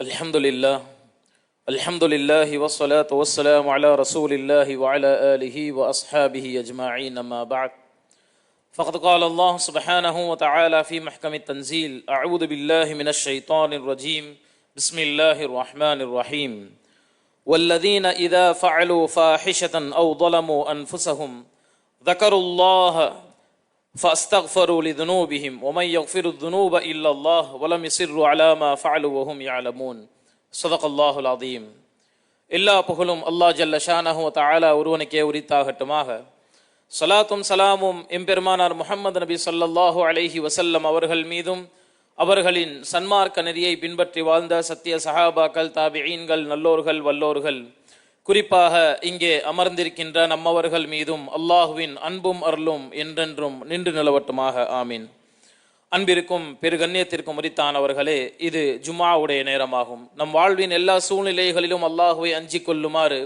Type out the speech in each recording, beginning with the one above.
الحمد لله الحمد لله والصلاة والسلام على رسول الله وعلى آله وأصحابه أجمعين أما بعد. فقد قال الله سبحانه وتعالى في محكم التنزيل أعوذ بالله من الشيطان الرجيم بسم الله الرحمن الرحيم. والذين إذا فعلوا فاحشة أو ظلموا أنفسهم ذكروا الله فاستغفروا لذنوبهم ومن يغفر الذنوب إلا الله ولم يصروا على ما فعلوا وهم يعلمون صدق الله العظيم எல்லா புகழும் அல்லாஹ் ஜல்ல ஷானஹு தஆலா ஒருவனுக்கே உரித்தாகட்டுமாக சலாத்தும் சலாமும் எம்பெருமானார் முஹம்மது நபி ஸல்லல்லாஹு அலைஹி வஸல்லம் அவர்கள் மீதும் அவர்களின் சன்மார்க்க நெறியை பின்பற்றி வாழ்ந்த சத்திய சஹாபாக்கள் தாபிஈன்கள் நல்லோர்கள் வல்லோர்கள் குறிப்பாக இங்கே அமர்ந்திருக்கின்ற நம்மவர்கள் மீதும் அல்லாஹுவின் அன்பும் அருளும் என்றென்றும் நின்று நிலவட்டுமாக. ஆமீன். அன்பிற்கும் பெருகண்ணியத்திற்கும் உரித்தானவர்களே இது ஜுமாவுடைய நேரமாகும். நம் வாழ்வின் எல்லா சூழ்நிலைகளிலும் அல்லாஹுவை அஞ்சிக் கொள்ளுமாறு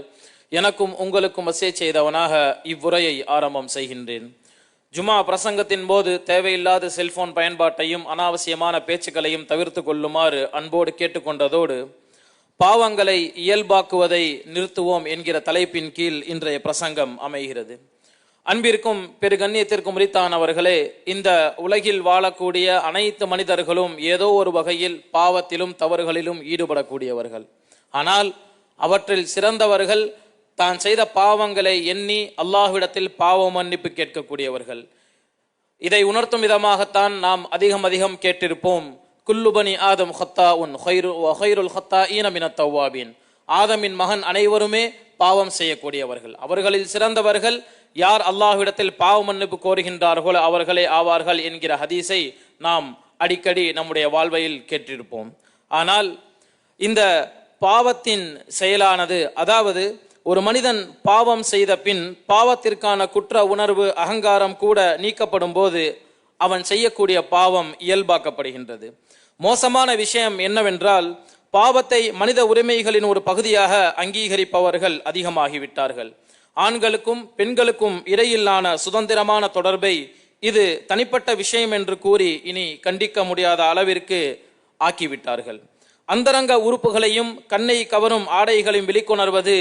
எனக்கும் உங்களுக்கும் வசே செய்தவனாக இவ்வுரையை ஆரம்பம் செய்கின்றேன். ஜுமா பிரசங்கத்தின் போது தேவையில்லாத செல்போன் பயன்பாட்டையும் அனாவசியமான பேச்சுக்களையும் தவிர்த்து கொள்ளுமாறு அன்போடு கேட்டுக்கொண்டதோடு பாவங்களை இயல்பாக்குவதை நிறுத்துவோம் என்கிற தலைப்பின் கீழ் இன்றைய பிரசங்கம் அமைகிறது. அன்பிற்கும் பெருகண்ணியத்திற்கும் உரித்தானவர்களே இந்த உலகில் வாழக்கூடிய அனைத்து மனிதர்களும் ஏதோ ஒரு வகையில் பாவத்திலும் தவறுகளிலும் ஈடுபடக்கூடியவர்கள். ஆனால் அவற்றில் சிறந்தவர்கள் தான் செய்த பாவங்களை எண்ணி அல்லாஹ்விடத்தில் பாவ மன்னிப்பு கேட்கக்கூடியவர்கள். இதை உணர்த்தும் விதமாகத்தான் நாம் அதிகம் அதிகம் கேட்டிருப்போம். குல்லுபனி ஆதம் ஹத்தா உன் ஹைருல் ஹத்தா ஈனமின தவ்வாபின் ஆதமின் மகன் அனைவருமே பாவம் செய்யக்கூடியவர்கள். அவர்களில் சிறந்தவர்கள் யார் அல்லாஹ்விடத்தில் பாவ மன்னிப்பு கோருகின்றார்களோ அவர்களே ஆவார்கள் என்கிற ஹதீஸை நாம் அடிக்கடி நம்முடைய வாழ்வையில் கேட்டிருப்போம். ஆனால் இந்த பாவத்தின் செயலானது அதாவது ஒரு மனிதன் பாவம் செய்த பின் பாவத்திற்கான குற்ற உணர்வு அகங்காரம் கூட நீக்கப்படும் போது அவன் செய்யக்கூடிய பாவம் இயல்பாக்கப்படுகின்றது. மோசமான விஷயம் என்னவென்றால் பாவத்தை மனித உரிமைகளின் ஒரு பகுதியாக அங்கீகரிப்பவர்கள் அதிகமாகிவிட்டார்கள். ஆண்களுக்கும் பெண்களுக்கும் இடையிலான சுதந்திரமான தொடர்பை இது தனிப்பட்ட விஷயம் என்று கூறி இனி கண்டிக்க முடியாத அளவிற்கு ஆக்கிவிட்டார்கள். அந்தரங்க உறுப்புகளையும் கண்ணை கவரும் ஆடைகளையும் வெளிக்கொணர்வது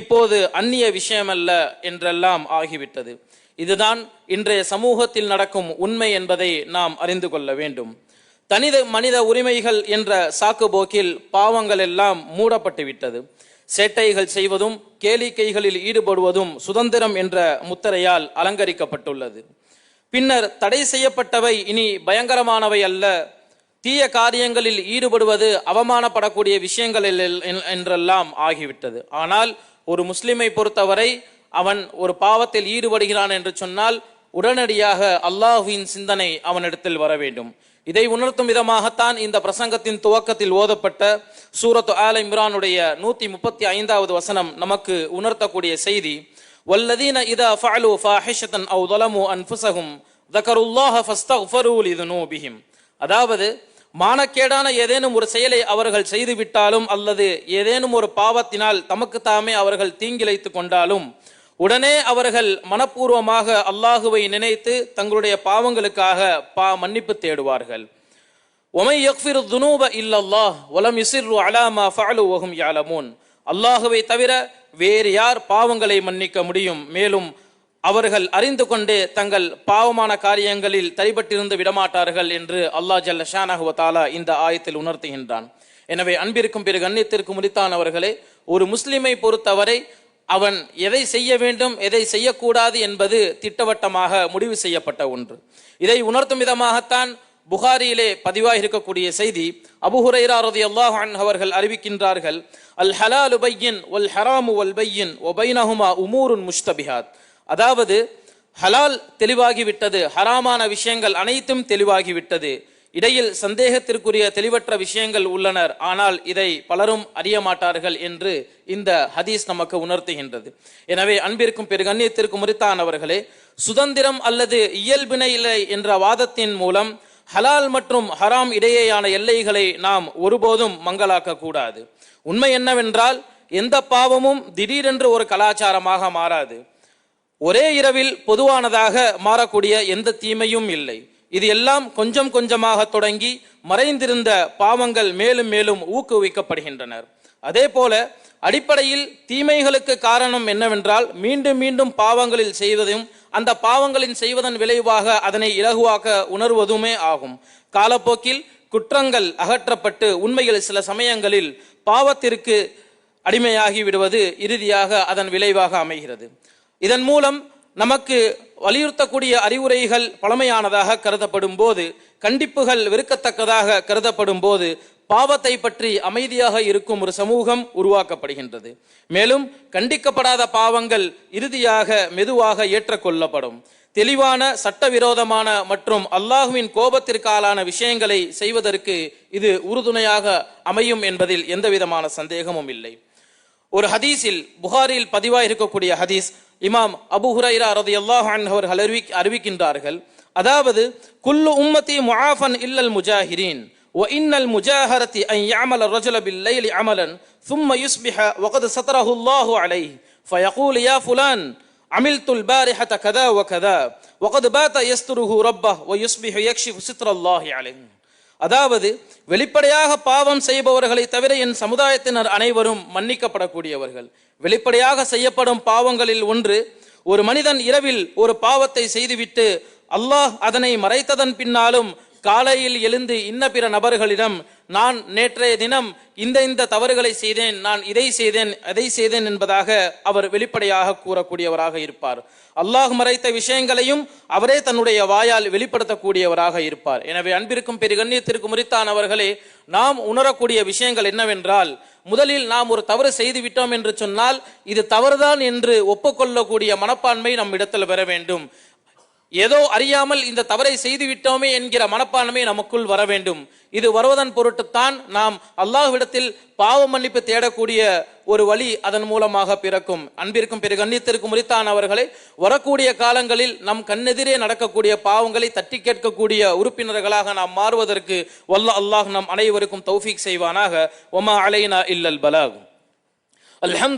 இப்போது அந்நிய விஷயமல்ல என்றெல்லாம் ஆகிவிட்டது. இதுதான் இன்றைய சமூகத்தில் நடக்கும் உண்மை என்பதை நாம் அறிந்து கொள்ள வேண்டும். தனித மனித உரிமைகள் என்ற சாக்குபோக்கில் பாவங்கள் எல்லாம் மூடப்பட்டுவிட்டது சேட்டைகள் செய்வதும் கேளிக்கைகளில் ஈடுபடுவதும் சுதந்திரம் என்ற முத்திரையால் அலங்கரிக்கப்பட்டுள்ளது. பின்னர் தடை செய்யப்பட்டவை இனி பயங்கரமானவை அல்ல. தீய காரியங்களில் ஈடுபடுவது அவமானப்படக்கூடிய விஷயங்கள் என்றெல்லாம் ஆகிவிட்டது. ஆனால் ஒரு முஸ்லிமை பொறுத்தவரை அவன் ஒரு பாவத்தில் ஈடுபடுகிறான் என்று சொன்னால் உடனடியாக அல்லாஹுவின் சிந்தனை அவனிடத்தில் வர வேண்டும். இதை உணர்த்தும் விதமாகத்தான் இந்த பிரசங்கத்தின் துவக்கத்தில் ஓதப்பட்ட சூரத் ஆல இம்ரானுடைய நூத்தி முப்பத்தி ஐந்தாவது வசனம் நமக்கு உணர்த்தக்கூடிய செய்தி வல்லதீன இதா ஃபாலு ஃபாஹிஷத்தன் அவு தொலமு அன்புசகும் தகருல்லாஹ ஃபஸ்தஃபரூல் இது நோபிஹிம் அதாவது மானக்கேடான ஏதேனும் ஒரு செயலை அவர்கள் செய்துவிட்டாலும் அல்லது ஏதேனும் ஒரு பாவத்தினால் தமக்கு தாமே அவர்கள் தீங்கிழைத்து கொண்டாலும் உடனே அவர்கள் மனப்பூர்வமாக அல்லாஹுவை நினைத்து தங்களுடைய பாவங்களுக்காக பா மன்னிப்பு தேடுவார்கள். ஒமை யக்ஃபிரு துனூப இல்லல்லாஹ் ஒலம் இசிர்ரு அலாமா ஃபஅலு வஹும் யாலமூன் அல்லாஹுவை தவிர வேறு யார் பாவங்களை மன்னிக்க முடியும்? மேலும் அவர்கள் அறிந்து கொண்டே தங்கள் பாவமான காரியங்களில் தரிபட்டிருந்து விடமாட்டார்கள் என்று அல்லாஹ் ஜல்ல ஷானஹுவ இந்த ஆயத்தில் உணர்த்துகின்றான். எனவே அன்பிற்கும் பிறகு அன்னியத்திற்கு முடித்தானவர்களே ஒரு முஸ்லிமை பொறுத்தவரை அவன் எதை செய்ய வேண்டும் எதை செய்யக்கூடாது என்பது திட்டவட்டமாக முடிவு செய்யப்பட்ட ஒன்று. இதை உணர்த்தும் விதமாகத்தான் புகாரியிலே பதிவாக இருக்கக்கூடிய செய்தி அபுஹுரைரா ரதி அல்லாஹ் அவர்கள் அறிவிக்கின்றார்கள் அல் ஹலாலு பையின் ஒல் ஹராமு ஒல் பையின் ஒபைனஹுமா உமூருன் முஷ்தபிஹாத். அதாவது ஹலால் தெளிவாகிவிட்டது ஹராமான விஷயங்கள் அனைத்தும் தெளிவாகிவிட்டது. இடையில் சந்தேகத்திற்குரிய தெளிவற்ற விஷயங்கள் உள்ளனர். ஆனால் இதை பலரும் அறிய மாட்டார்கள் என்று இந்த ஹதீஸ் நமக்கு உணர்த்துகின்றது. எனவே அன்பிற்கும் பெருகண்ணியத்திற்கும் முறித்தானவர்களே சுதந்திரம் அல்லது இயல்பினை இல்லை என்ற வாதத்தின் மூலம் ஹலால் மற்றும் ஹராம் இடையேயான எல்லைகளை நாம் ஒருபோதும் மங்களாக்க கூடாது உண்மை என்னவென்றால் எந்த பாவமும் திடீரென்று ஒரு கலாச்சாரமாக மாறாது. ஒரே இரவில் பொதுவானதாக மாறக்கூடிய எந்த தீமையும் இல்லை. இது எல்லாம் கொஞ்சம் கொஞ்சமாக தொடங்கி மறைந்திருந்த பாவங்கள் மேலும் மேலும் ஊக்குவிக்கப்படுகின்றனர். அதே போல அடிப்படையில் தீமைகளுக்கு காரணம் என்னவென்றால் மீண்டும் மீண்டும் பாவங்களில் செய்வதும் அந்த பாவங்களின் செய்வதன் விளைவாக அதனை இலகுவாக்க உணர்வதுமே ஆகும். காலப்போக்கில் குற்றங்கள் அகற்றப்பட்டு உண்மையில் சில சமயங்களில் பாவத்திற்கு அடிமையாகி விடுவது இறுதியாக அதன் விளைவாக அமைகிறது. இதன் மூலம் நமக்கு வலியுறுத்தக்கூடிய அறிவுரைகள் பழமையானதாக கருதப்படும் போது கண்டிப்புகள் வெறுக்கத்தக்கதாக கருதப்படும் போது பாவத்தை பற்றி அமைதியாக இருக்கும் ஒரு சமூகம் உருவாக்கப்படுகின்றது. மேலும் கண்டிக்கப்படாத பாவங்கள் இறுதியாக மெதுவாக ஏற்றுக்கொள்ளப்படும். தெளிவான சட்டவிரோதமான மற்றும் அல்லாஹுவின் கோபத்திற்காலான விஷயங்களை செய்வதற்கு இது உறுதுணையாக அமையும் என்பதில் எந்தவிதமான சந்தேகமும் இல்லை. ஒரு ஹதீஸில் புகாரில் பதிவாக இருக்கக்கூடிய ஹதீஸ் இமாம் அபு ஹுரைரா ரதியல்லாஹு அன்ஹு அவர்கள் அறிவி அறிவிக்கின்றார்கள் அதாவது குல்லு உம்மத்தி முஆஃபன் இல்லல் முஜாஹிரீன் وإن المجاهرة أن يعمل الرجل بالليل عملا ثم يصبح وقد ستره الله عليه فيقول يا فلان عملت البارحة كذا وكذا وقد بات يستره ربه ويصبح يكشف ستر الله عليه அதாவது வெளிப்படையாக பாவம் செய்பவர்களை தவிர என் சமுதாயத்தினர் அனைவரும் மன்னிக்கப்படக்கூடியவர்கள். வெளிப்படையாக செய்யப்படும் பாவங்களில் ஒன்று ஒரு மனிதன் இரவில் ஒரு பாவத்தை செய்துவிட்டு அல்லாஹ் அதனை மறைத்ததன் பின்னாலும் காலையில் எழுந்து இன்ன பிற நபர்களிடம் நான் நேற்றைய தினம் இந்த இந்த தவறுகளை செய்தேன் நான் இதை செய்தேன் அதை செய்தேன் என்பதாக அவர் வெளிப்படையாக கூறக்கூடியவராக இருப்பார். அல்லாஹ் மறைத்த விஷயங்களையும் அவரே தன்னுடைய வாயால் வெளிப்படுத்தக்கூடியவராக இருப்பார். எனவே அன்பிற்கும் பெரு கண்ணியத்திற்கும் முறித்தான் அவர்களே நாம் உணரக்கூடிய விஷயங்கள் என்னவென்றால் முதலில் நாம் ஒரு தவறு செய்து விட்டோம் என்று சொன்னால் இது தவறுதான் என்று ஒப்புக்கொள்ளக்கூடிய மனப்பான்மை நம் இடத்தில் பெற வேண்டும். ஏதோ அறியாமல் இந்த தவறை செய்துவிட்டோமே என்கிற மனப்பான்மை நமக்குள் வர வேண்டும். இது வருவதன் பொருட்டுத்தான் நாம் அல்லாஹ்விடத்தில் பாவ மன்னிப்பு தேடக்கூடிய ஒரு வழி அதன் மூலமாக பிறக்கும். அன்பிற்கும் பிறகு கண்ணியத்திற்கும் முறித்தான் அவர்களை வரக்கூடிய காலங்களில் நம் கண்ணெதிரே நடக்கக்கூடிய பாவங்களை தட்டி கேட்கக்கூடிய உறுப்பினர்களாக நாம் மாறுவதற்கு வல்ல அல்லாஹ் நம் அனைவருக்கும் தௌஃபீக் செய்வானாக. ஒமா அலைனா இல்லல் பலாகும் அல்ஹம்து